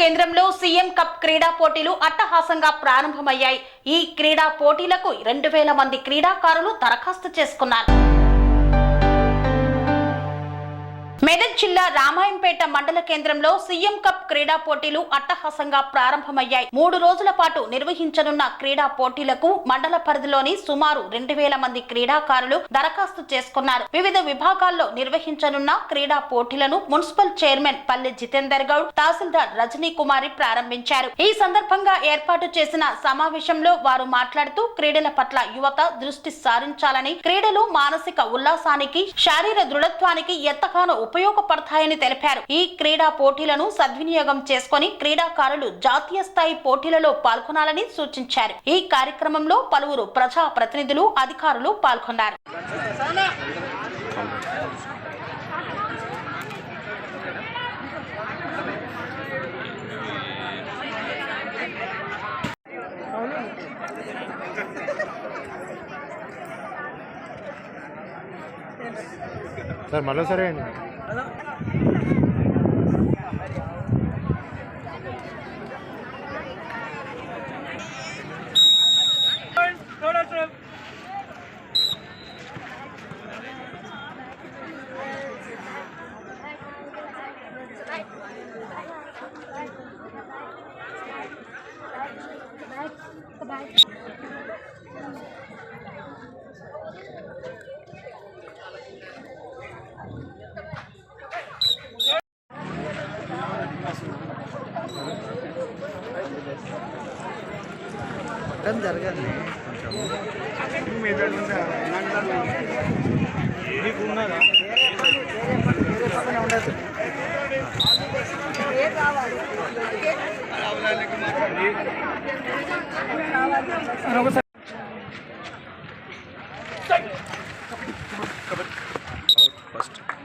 కేంద్రంలో CM cup క్రీడా పోటీలు అట్టహాసంగా ప్రారంభమయ్యాయి. ఈ క్రీడా పోటీలకు రెండు వేల మంది క్రీడాకారులు దరఖాస్తు చేసుకున్నారు. మెదక్ జిల్లా రామాయంపేట మండల కేంద్రంలో సీఎం కప్ క్రీడా పోటీలు అట్టహాసంగా ప్రారంభమయ్యాయి. మూడు రోజుల పాటు నిర్వహించనున్న క్రీడా పోటీలకు మండల పరిధిలోని సుమారు రెండు వేల మంది క్రీడాకారులు దరఖాస్తు చేసుకున్నారు. వివిధ విభాగాల్లో నిర్వహించనున్న క్రీడా పోటీలను మున్సిపల్ చైర్మన్ పల్లె జితేందర్ గౌడ్ తహసీల్దార్ రజనీ కుమారి ప్రారంభించారు. ఈ సందర్భంగా ఏర్పాటు చేసిన సమావేశంలో వారు మాట్లాడుతూ క్రీడల పట్ల యువత దృష్టి సారించాలని క్రీడలు మానసిక ఉల్లాసానికి శారీర దృఢత్వానికి ఎంతగానో ఉపయోగపడతాయని తెలిపారు. ఈ క్రీడా పోటీలను సద్వినియోగం చేసుకొని క్రీడాకారులు జాతీయ స్థాయి పోటీలలో పాల్గొనాలని సూచించారు. ఈ కార్యక్రమంలో పలువురు ప్రజా ప్రతినిధులు అధికారులు పాల్గొన్నారు. సార్ మరోసారి అండి Goodbye.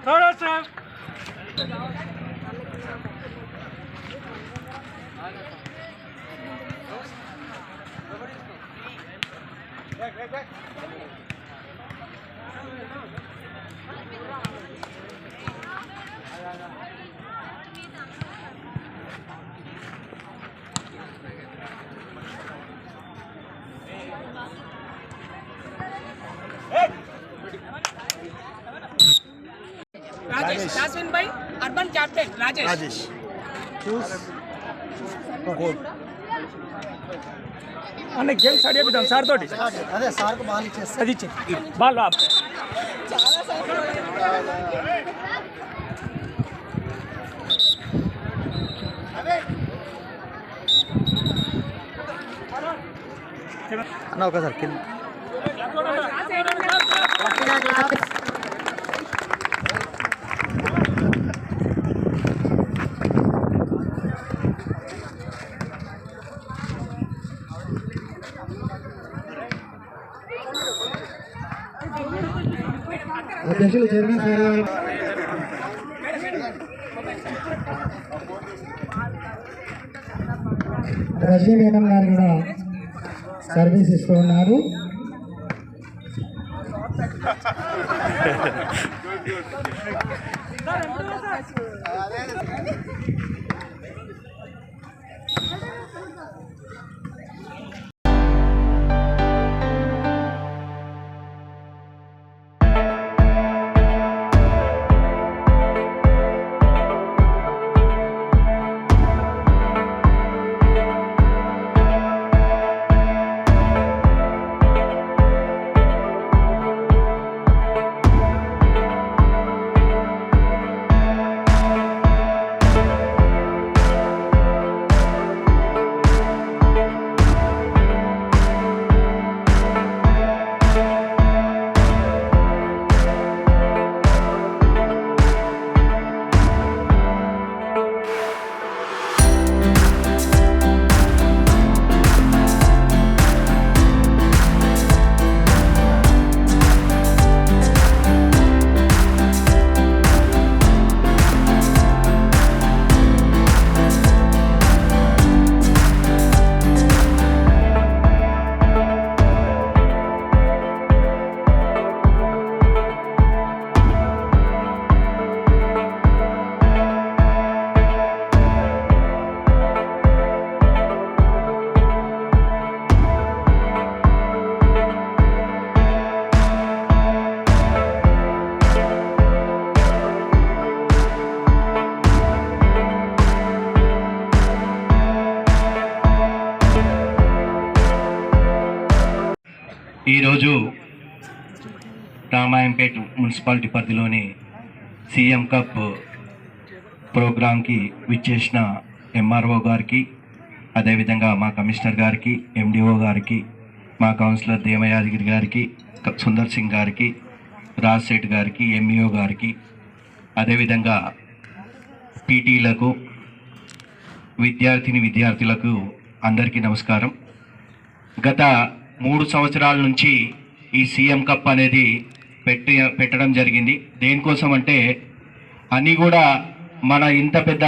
थोडस Back, back, back. Rajesh Jasmine by urban captain Rajesh Rajesh చూస్ అన్న గేమ్ స్టార్ట్ చేద్దాం సార్ తోటి అదే సార్కు బాల్ ఇచ్చేస్తా అది ఇచ్చి బాల్ బాబ్ అన్న ఒకసారి కింద అధ్యక్షులు చైర్మన్ సార్ రజనీ మేడం గారు కూడా సర్వీస్ ఇస్తూ ఉన్నారు. అదే ఈరోజు రామాయంపేట మున్సిపాలిటీ పరిధిలోని సీఎం కప్ ప్రోగ్రాంకి విచ్చేసిన ఎంఆర్ఓ గారికి అదేవిధంగా మా కమిషనర్ గారికి ఎండిఓ గారికి మా కౌన్సిలర్ దేమయాదగిరి గారికి సుందర్ సింగ్ గారికి రాజ్ గారికి ఎంఈఓ గారికి అదేవిధంగా పీటీలకు విద్యార్థిని విద్యార్థులకు అందరికీ నమస్కారం. గత మూడు సంవత్సరాల నుంచి ఈ సీఎం కప్ అనేది పెట్టి పెట్టడం జరిగింది. దేనికోసం అంటే అన్నీ కూడా మన ఇంత పెద్ద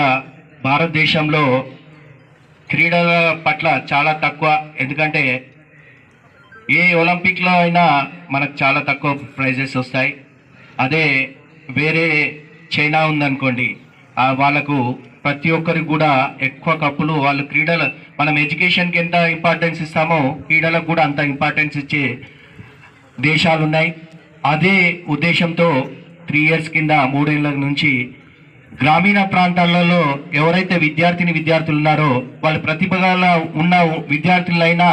భారతదేశంలో క్రీడల పట్ల చాలా తక్కువ. ఎందుకంటే ఏ ఒలింపిక్లో అయినా మనకు చాలా తక్కువ ప్రైజెస్ వస్తాయి. అదే వేరే చైనా ఉందనుకోండి ఆ వాళ్ళకు ప్రతి ఒక్కరికి కూడా ఎక్కువ కప్పులు వాళ్ళు క్రీడలు మనం ఎడ్యుకేషన్కి ఎంత ఇంపార్టెన్స్ ఇస్తామో క్రీడలకు కూడా అంత ఇంపార్టెన్స్ ఇచ్చే దేశాలు ఉన్నాయి. అదే ఉద్దేశంతో త్రీ ఇయర్స్ కింద మూడేళ్ళ నుంచి గ్రామీణ ప్రాంతాలలో ఎవరైతే విద్యార్థిని విద్యార్థులు ఉన్నారో వాళ్ళ ప్రతిభగల ఉన్న విద్యార్థులైనా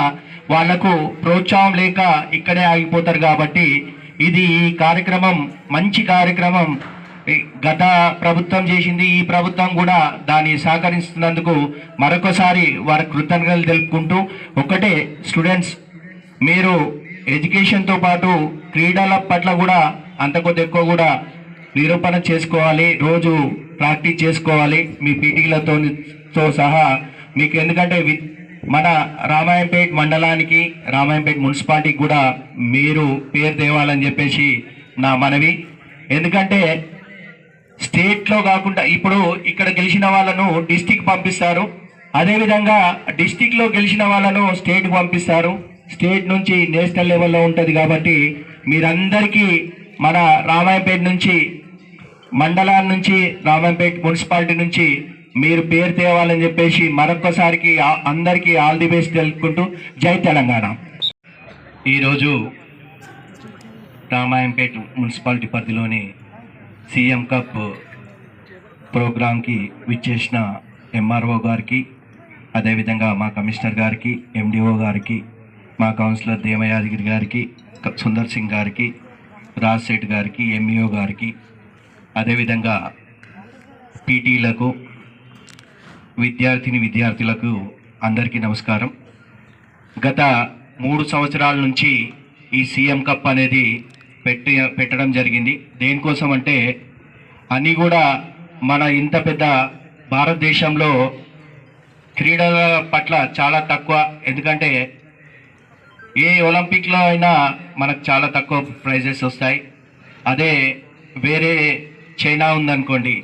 వాళ్ళకు ప్రోత్సాహం లేక ఇక్కడే ఆగిపోతారు కాబట్టి ఇది ఈ కార్యక్రమం మంచి కార్యక్రమం గత ప్రభుత్వం చేసింది ఈ ప్రభుత్వం కూడా దాన్ని సహకరిస్తున్నందుకు మరొకసారి వారి కృతజ్ఞతలు తెలుపుకుంటూ ఒకటే స్టూడెంట్స్ మీరు ఎడ్యుకేషన్తో పాటు క్రీడల పట్ల కూడా అంత కొద్ది ఎక్కువ కూడా నిరూపణ చేసుకోవాలి రోజు ప్రాక్టీస్ చేసుకోవాలి మీ పీటీలతో తో సహా. మీకు ఎందుకంటే మన రామాయంపేట మండలానికి రామాయంపేట మున్సిపాలిటీకి కూడా మీరు పేరు తేవాలని చెప్పేసి నా మనవి. ఎందుకంటే స్టేట్లో కాకుండా ఇప్పుడు ఇక్కడ గెలిచిన వాళ్ళను డిస్టిక్ పంపిస్తారు. అదేవిధంగా డిస్టిక్లో గెలిచిన వాళ్ళను స్టేట్కి పంపిస్తారు. స్టేట్ నుంచి నేషనల్ లెవెల్లో ఉంటుంది కాబట్టి మీరందరికీ మన రామాయపేట నుంచి మండలాల నుంచి రామాయపేట మున్సిపాలిటీ నుంచి మీరు పేరు తేవాలని చెప్పేసి మరొకసారికి అందరికీ ఆల్ ది బెస్ట్ తెలుపుకుంటూ జై తెలంగాణ. ఈరోజు రామాయంపేట మున్సిపాలిటీ పరిధిలోని సీఎం కప్ ప్రోగ్రాంకి విచ్చేసిన ఎంఆర్ఓ గారికి అదేవిధంగా మా కమిషనర్ గారికి ఎండిఓ గారికి మా కౌన్సిలర్ దేవయాదగిరి గారికి సుందర్ సింగ్ గారికి రాజ్ గారికి ఎంఈఓ గారికి అదేవిధంగా పీటీలకు విద్యార్థిని విద్యార్థులకు అందరికీ నమస్కారం. గత మూడు సంవత్సరాల నుంచి ఈ సీఎం కప్ అనేది పెట్టి పెట్టడం జరిగింది. దేనికోసం అంటే అన్నీ కూడా మన ఇంత పెద్ద భారతదేశంలో క్రీడల పట్ల చాలా తక్కువ. ఎందుకంటే ఏ ఒలింపిక్లో అయినా మనకు చాలా తక్కువ ప్రైజెస్ వస్తాయి. అదే వేరే చైనా ఉందనుకోండి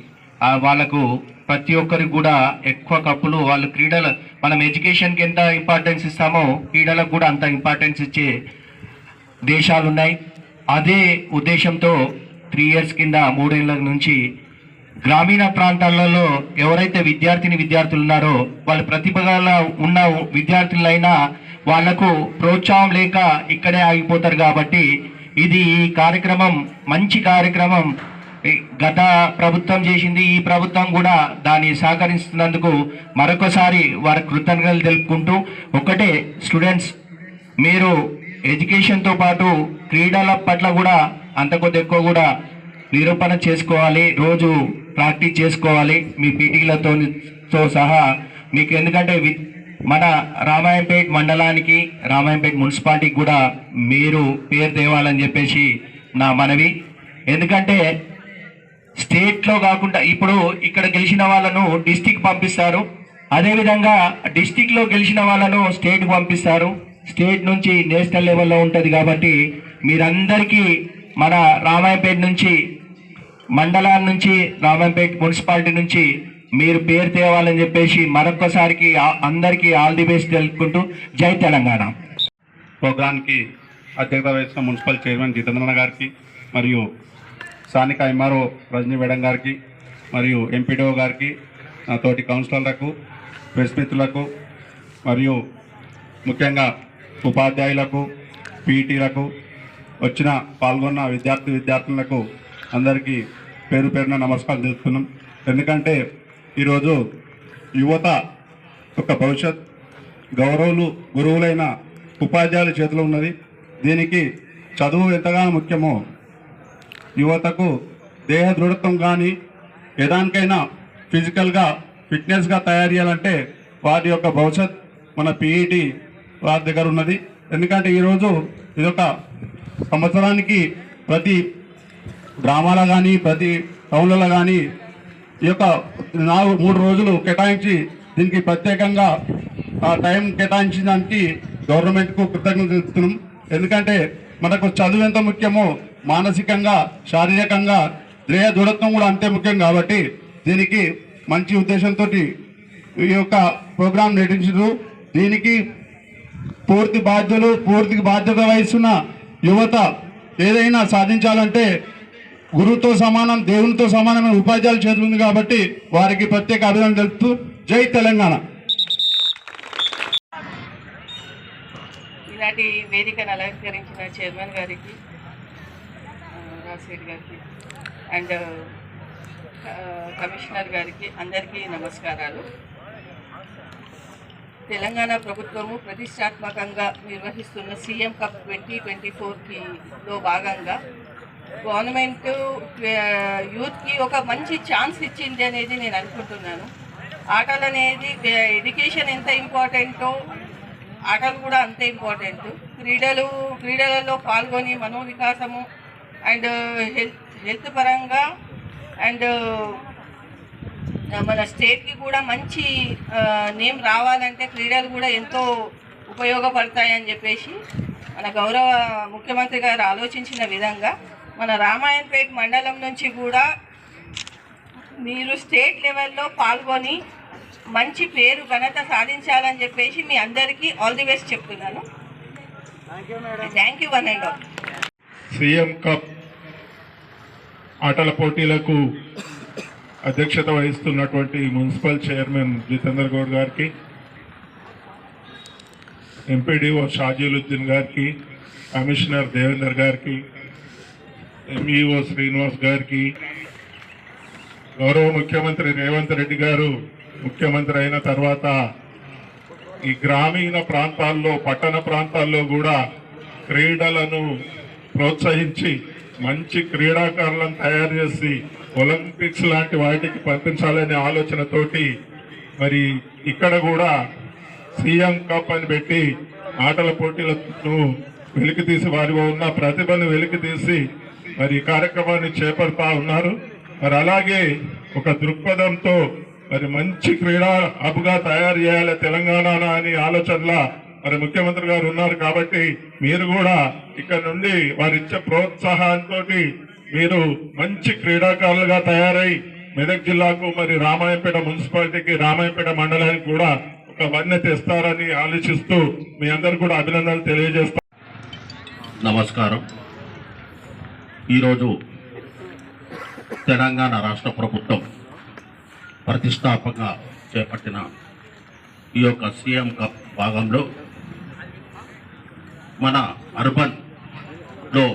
వాళ్ళకు ప్రతి ఒక్కరికి కూడా ఎక్కువ కప్పులు వాళ్ళు క్రీడలు మనం ఎడ్యుకేషన్కి ఎంత ఇంపార్టెన్స్ ఇస్తామో క్రీడలకు కూడా అంత ఇంపార్టెన్స్ ఇచ్చే దేశాలు ఉన్నాయి అదే ఉద్దేశంతో త్రీ ఇయర్స్ కింద మూడేళ్ళ నుంచి గ్రామీణ ప్రాంతాలలో ఎవరైతే విద్యార్థిని విద్యార్థులు ఉన్నారో వాళ్ళ ప్రతిభగల ఉన్న విద్యార్థులైనా వాళ్ళకు ప్రోత్సాహం లేక ఇక్కడే ఆగిపోతారు కాబట్టి ఇది ఈ కార్యక్రమం మంచి కార్యక్రమం. గత ప్రభుత్వం చేసింది ఈ ప్రభుత్వం కూడా దాన్ని సహకరిస్తున్నందుకు మరొకసారి వారి కృతజ్ఞతలు తెలుపుకుంటూ ఒకటే స్టూడెంట్స్ మీరు ఎడ్యుకేషన్తో పాటు క్రీడల పట్ల కూడా అంత కొద్ది ఎక్కువ కూడా నిరూపణ చేసుకోవాలి రోజు ప్రాక్టీస్ చేసుకోవాలి మీ పీటీలతో తో సహా. మీకు ఎందుకంటే వి- మన రామాయంపేట మండలానికి రామాయంపేట మున్సిపాలిటీకి కూడా మీరు పేరు తేవాలని చెప్పేసి నా మనవి. ఎందుకంటే స్టేట్లో కాకుండా ఇప్పుడు ఇక్కడ గెలిచిన వాళ్ళను డిస్టిక్ పంపిస్తారు. అదేవిధంగా డిస్టిక్లో గెలిచిన వాళ్ళను స్టేట్కి పంపిస్తారు. స్టేట్ నుంచి నేషనల్ లెవెల్లో ఉంటుంది కాబట్టి మీరందరికీ మన రామాయపేట నుంచి మండలాల నుంచి రామాయపేట మున్సిపాలిటీ నుంచి మీరు పేరు తేవాలని చెప్పేసి మరొకసారికి అందరికీ ఆల్ ది బెస్ట్ తెలుపుకుంటూ జై తెలంగాణ. ప్రోగ్రాంకి అధ్యక్షత వహించిన మున్సిపల్ చైర్మన్ జితేంద్రన్న గారికి మరియు స్థానిక ఎంఆర్ఓ రజనీ మేడం గారికి మరియు ఎంపీడీఓ గారికి నా తోటి కౌన్సిలర్లకు ప్రెస్ మిత్రులకు మరియు ముఖ్యంగా ఉపాధ్యాయులకు పీటీలకు వచ్చిన పాల్గొన్న విద్యార్థి విద్యార్థులకు అందరికీ పేరు పేరున నమస్కారం చేస్తున్నాం ఎందుకంటే ఈరోజు యువత యొక్క భవిష్యత్ గౌరవులు గురువులైన ఉపాధ్యాయుల చేతిలో ఉన్నది. దీనికి చదువు ఎంతగానో ముఖ్యమో యువతకు దేహ దృఢత్వం కానీ ఏదానికైనా ఫిజికల్గా ఫిట్నెస్గా తయారు చేయాలంటే వారి యొక్క భవిష్యత్ మన పీఈటీ వారి దగ్గర ఉన్నది. ఎందుకంటే ఈరోజు ఇదొక సంవత్సరానికి ప్రతి గ్రామాల కానీ ప్రతి టౌన్లలో కానీ ఈ యొక్క నాలుగు మూడు రోజులు కేటాయించి దీనికి ప్రత్యేకంగా ఆ టైం కేటాయించిన దానికి గవర్నమెంట్కు కృతజ్ఞత తెలుపుతున్నాం. ఎందుకంటే మనకు చదువు ఎంత ముఖ్యమో మానసికంగా శారీరకంగా దేహ దృఢత్వం కూడా అంతే ముఖ్యం కాబట్టి దీనికి మంచి ఉద్దేశంతో ఈ యొక్క ప్రోగ్రాం నటించారు దీనికి పూర్తి బాధ్యులు పూర్తి బాధ్యత వహిస్తున్న యువత ఏదైనా సాధించాలంటే గురువుతో సమానం దేవునితో సమానమైన ఉపాధ్యాయుల చేతులు ఉంది కాబట్టి వారికి ప్రత్యేక అభినందన తెలుపుతూ జై తెలంగాణ. ఇలాంటి వేదికను అలంకరించిన చైర్మన్ గారికి రాజశేఖర్ గారికి అండ్ కమిషనర్ గారికి అందరికీ నమస్కారాలు. తెలంగాణ ప్రభుత్వము ప్రతిష్టాత్మకంగా నిర్వహిస్తున్న సీఎం కప్ ట్వంటీ ట్వంటీ ఫోర్కిలో భాగంగా గవర్నమెంట్ యూత్కి ఒక మంచి ఛాన్స్ ఇచ్చింది అనేది నేను అనుకుంటున్నాను. ఆటలు అనేది ఎడ్యుకేషన్ ఎంత ఇంపార్టెంటో ఆటలు కూడా అంతే ఇంపార్టెంట్. క్రీడలు క్రీడలలో పాల్గొని మనోవికాసము అండ్ హెల్త్ హెల్త్ పరంగా అండ్ మన స్టేట్కి కూడా మంచి నేమ్ రావాలంటే క్రీడలు కూడా ఎంతో ఉపయోగపడతాయని చెప్పేసి మన గౌరవ ముఖ్యమంత్రి గారు ఆలోచించిన విధంగా మన రామాయణపేట మండలం నుంచి కూడా మీరు స్టేట్ లెవెల్లో పాల్గొని మంచి పేరు ఘనత సాధించాలని చెప్పేసి మీ అందరికీ ఆల్ ది బెస్ట్ చెప్తున్నాను. Thank you one and all CM cup ఆటల పోటీలకు అధ్యక్షత వహిస్తున్నటువంటి మున్సిపల్ చైర్మన్ జితేందర్ గౌడ్ గారికి ఎంపీడీఓ షాజీలుద్దీన్ గారికి కమిషనర్ దేవేందర్ గారికి ఎంఈఓ శ్రీనివాస్ గారికి గౌరవ ముఖ్యమంత్రి రేవంత్ రెడ్డి గారు ముఖ్యమంత్రి అయిన తర్వాత ఈ గ్రామీణ ప్రాంతాల్లో పట్టణ ప్రాంతాల్లో కూడా క్రీడలను ప్రోత్సహించి మంచి క్రీడాకారులను తయారు చేసి ఒలింపిక్స్ లాంటి వాటికి పంపించాలనే ఆలోచనతోటి మరి ఇక్కడ కూడా సీఎం కప్ అని పెట్టి ఆటల పోటీలను వెలికి తీసి వారిలో ఉన్న ప్రతిభను వెలికి తీసి మరి ఈ కార్యక్రమాన్ని చేపడతా ఉన్నారు. మరి అలాగే ఒక దృక్పథంతో మరి మంచి క్రీడా హబ్గా తయారు చేయాలి తెలంగాణ అని ఆలోచనలా మరి ముఖ్యమంత్రి గారు ఉన్నారు కాబట్టి మీరు కూడా ఇక్కడ నుండి వారిచ్చే ప్రోత్సాహంతో మీరు మంచి క్రీడాకారులుగా తయారై మెదక్ జిల్లాకు మరి రామాయంపేట మున్సిపాలిటీకి రామాయంపేట మండలానికి కూడా ఒక వన్య తెస్తారని ఆలోచిస్తూ మీ అందరు కూడా అభినందనలు తెలియజేస్తా నమస్కారం. ఈరోజు తెలంగాణ రాష్ట్ర ప్రభుత్వం ప్రతిష్టాపక చేపట్టిన ఈ యొక్క సీఎం కప్ భాగంలో మన అర్బన్లో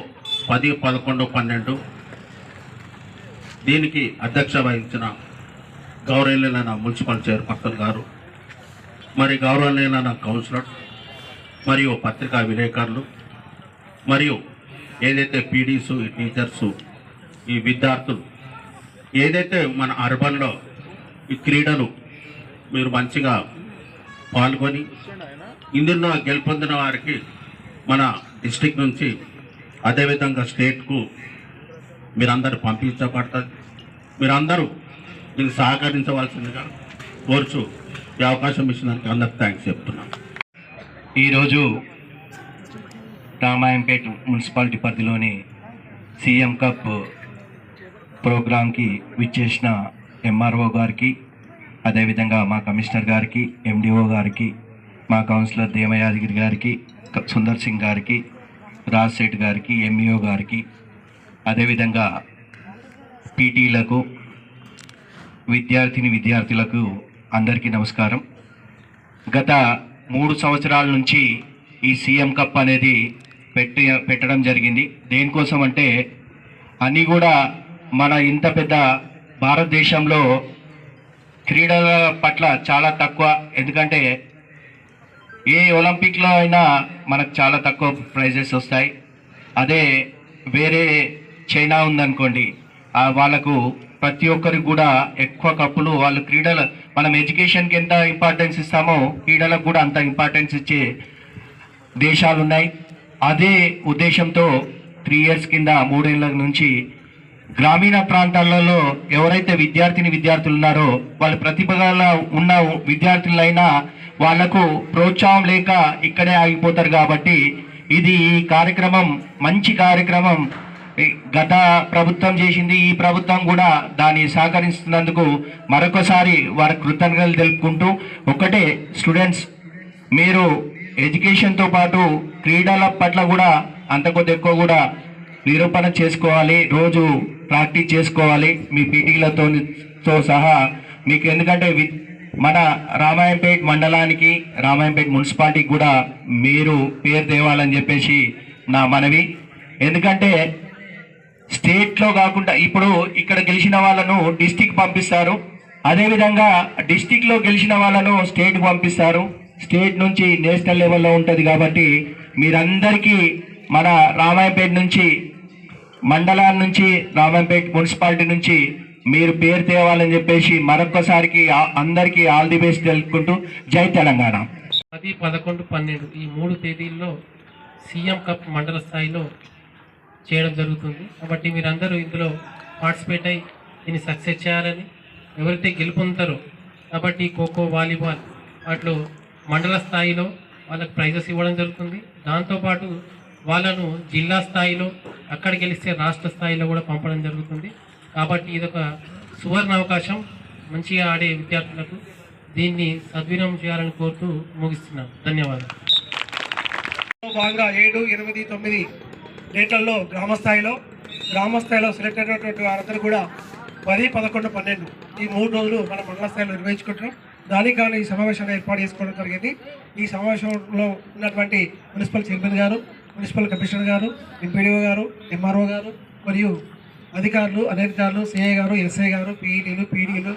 పది పదకొండు పన్నెండు. దీనికి అధ్యక్ష వహించిన గౌరవనీయులైన మున్సిపల్ చైర్పర్సన్ గారు మరి గౌరవనీయులైన కౌన్సిలర్ మరియు పత్రికా విలేకరులు మరియు ఏదైతే పీడీస్ టీచర్స్ ఈ విద్యార్థులు ఏదైతే మన అర్బన్లో ఈ క్రీడలు మీరు మంచిగా పాల్గొని ఇందులో గెలుపొందిన వారికి మన డిస్టిక్ నుంచి అదేవిధంగా స్టేట్కు మీరందరూ పంపించబడుతుంది మీరందరూ దీనికి సహకరించవలసిందిగా కోరుచు ఈ అవకాశం ఇచ్చినందుకు అందరికి థ్యాంక్స్ చెప్తున్నాను. ఈరోజు రామాయంపేట మున్సిపాలిటీ పరిధిలోని సీఎం కప్ ప్రోగ్రాంకి విచ్చేసిన ఎంఆర్ఓ గారికి అదేవిధంగా మా కమిషనర్ గారికి ఎండిఓ గారికి మా కౌన్సిలర్ దేమయాదగిరి గారికి సుందర్ సింగ్ గారికి రాజశేఠ్ గారికి ఎంఈఓ గారికి అదేవిధంగా పీటీలకు విద్యార్థిని విద్యార్థులకు అందరికీ నమస్కారం. గత మూడు సంవత్సరాల నుంచి ఈ సీఎం కప్ అనేది పెట్టి పెట్టడం జరిగింది. దేనికోసం అంటే అన్నీ కూడా మన ఇంత పెద్ద భారతదేశంలో క్రీడల పట్ల చాలా తక్కువ. ఎందుకంటే ఏ ఒలింపిక్లో అయినా మనకు చాలా తక్కువ ప్రైజెస్ వస్తాయి. అదే వేరే చైనా ఉందనుకోండి వాళ్ళకు ప్రతి ఒక్కరికి కూడా ఎక్కువ కప్పులు వాళ్ళు క్రీడల మనం ఎడ్యుకేషన్కి ఎంత ఇంపార్టెన్స్ ఇస్తామో క్రీడలకు కూడా అంత ఇంపార్టెన్స్ ఇచ్చే దేశాలు ఉన్నాయి. అదే ఉద్దేశంతో త్రీ ఇయర్స్ కింద మూడేళ్ళ నుంచి గ్రామీణ ప్రాంతాలలో ఎవరైతే విద్యార్థిని విద్యార్థులు ఉన్నారో వాళ్ళ ప్రతిభ ఉన్న విద్యార్థులైనా వాళ్ళకు ప్రోత్సాహం లేక ఇక్కడే ఆగిపోతారు కాబట్టి ఇది ఈ కార్యక్రమం మంచి కార్యక్రమం. గత ప్రభుత్వం చేసింది ఈ ప్రభుత్వం కూడా దాన్ని సహకరిస్తున్నందుకు మరొకసారి వారి కృతజ్ఞతలు తెలుపుకుంటూ ఒకటే స్టూడెంట్స్ మీరు ఎడ్యుకేషన్తో పాటు క్రీడల పట్ల కూడా అంత కొద్ది ఎక్కువ కూడా నిరూపణ చేసుకోవాలి రోజు ప్రాక్టీస్ చేసుకోవాలి మీ పీటీలతో సహా. మీకు ఎందుకంటే మన రామాయంపేట్ మండలానికి రామాయంపేట్ మున్సిపాలిటీకి కూడా మీరు పేరు తేవాలని చెప్పేసి నా మనవి. ఎందుకంటే స్టేట్లో కాకుండా ఇప్పుడు ఇక్కడ గెలిచిన వాళ్ళను డిస్టిక్ పంపిస్తారు. అదేవిధంగా డిస్టిక్లో గెలిచిన వాళ్ళను స్టేట్కి పంపిస్తారు. స్టేట్ నుంచి నేషనల్ లెవెల్లో ఉంటుంది కాబట్టి మీరందరికీ మన రామాయంపేట నుంచి మండలాల నుంచి రామాయపేట మున్సిపాలిటీ నుంచి మీరు పేరు తేవాలని చెప్పేసి మరొకసారికి ఆ- అందరికీ ఆల్ ది బెస్ట్ తెలుపుకుంటూ జై తెలంగాణ. పది పదకొండు పన్నెండు ఈ మూడు తేదీల్లో సీఎం కప్ మండల స్థాయిలో చేయడం జరుగుతుంది. కాబట్టి మీరందరూ ఇందులో పార్టిసిపేట్ అయ్యి దీన్ని సక్సెస్ చేయాలని ఎవరైతే గెలుపొందుతారో కబడ్డీ ఖోఖో వాలీబాల్ వాటిలో మండల స్థాయిలో వాళ్ళకి ప్రైజెస్ ఇవ్వడం జరుగుతుంది. దాంతోపాటు వాళ్ళను జిల్లా స్థాయిలో అక్కడ గెలిస్తే రాష్ట్ర స్థాయిలో కూడా పంపడం జరుగుతుంది. కాబట్టి ఇదొక సువర్ణ అవకాశం మంచిగా ఆడే విద్యార్థులకు దీన్ని సద్వినియోగం చేయాలని కోరుతూ ముగిస్తున్నాను ధన్యవాదాలు. భాగంగా ఏడు ఎనిమిది తొమ్మిది డేట్లలో గ్రామస్థాయిలో గ్రామస్థాయిలో సెలెక్ట్ అయినటువంటి వారందరూ కూడా పది పదకొండు పన్నెండు ఈ మూడు రోజులు మన మండల స్థాయిలో నిర్వహించుకుంటున్నాం. దానికి గాను ఈ సమావేశాన్ని ఏర్పాటు చేసుకోవడం జరిగింది. ఈ సమావేశంలో ఉన్నటువంటి మున్సిపల్ చైర్మన్ గారు మున్సిపల్ కమిషనర్ గారు ఎంపీడీఓ గారు ఎంఆర్ఓ గారు మరియు అధికారులు అనధికారులు సిఐ గారు ఎస్ఐ గారు పీఈటీలు పీడీలు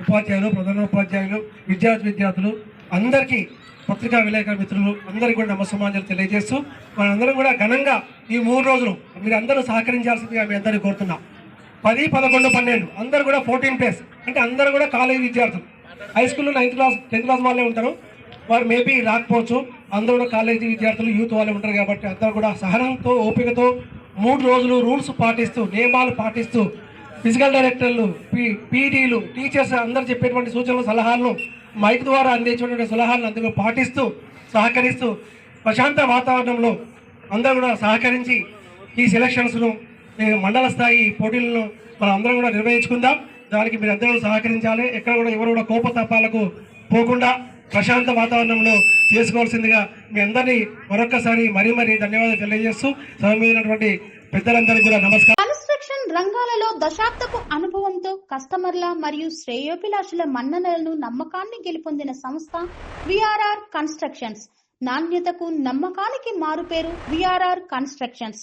ఉపాధ్యాయులు ప్రధానోపాధ్యాయులు విద్యార్థి విద్యార్థులు అందరికీ పత్రికా విలేకరుల మిత్రులు అందరికీ కూడా నమస్సమాజాలు తెలియజేస్తూ మనందరం కూడా ఘనంగా ఈ మూడు రోజులు మీరు అందరూ సహకరించాల్సిందిగా మీ అందరినీ కోరుతున్నాం. పది పదకొండు పన్నెండు అందరూ కూడా ఫోర్టీన్ ప్లేస్. అంటే అందరూ కూడా కాలేజీ విద్యార్థులు. హై స్కూల్లో నైన్త్ క్లాస్ టెన్త్ క్లాస్ వాళ్ళే ఉంటారు. వారు మేబీ రాకపోవచ్చు. అందరూ కూడా కాలేజీ విద్యార్థులు యూత్ వాళ్ళే ఉంటారు కాబట్టి అందరూ కూడా సహనంతో ఓపికతో మూడు రోజులు రూల్స్ పాటిస్తూ నియమాలు పాటిస్తూ ఫిజికల్ డైరెక్టర్లు పీ పీటీలు టీచర్స్ అందరు చెప్పేటువంటి సూచనలు సలహాలను మైక్ ద్వారా అందించేటువంటి సలహాలను అందరూ పాటిస్తూ సహకరిస్తూ ప్రశాంత వాతావరణంలో అందరూ కూడా సహకరించి ఈ సెలక్షన్స్ను మండల స్థాయి పోటీలను మనం అందరం కూడా నిర్వహించుకుందాం. దానికి మీరు అందరూ సహకరించాలి. ఎక్కడ కూడా ఎవరు కూడా కోపతాపాలకు పోకుండా ప్రశాంత వాతావరణంలో చేసుకోవాల్సిందిగా మీ అందరినీ మరొకసారి మరీ మరీ ధన్యవాదాలు తెలియజేస్తూ సమయమైనటువంటి పెద్దలందరికీ కూడా నమస్కారం. కన్స్ట్రక్షన్ రంగాలలో దశాబ్దపు అనుభవంతో కస్టమర్ల మరియు శ్రేయోభిలాషుల మన్ననలను నమ్మకాన్ని గెలుపొందిన సంస్థ విఆర్ఆర్ కన్స్ట్రక్షన్స్. నాణ్యతకు నమ్మకానికి మారుపేరు VRR constructions.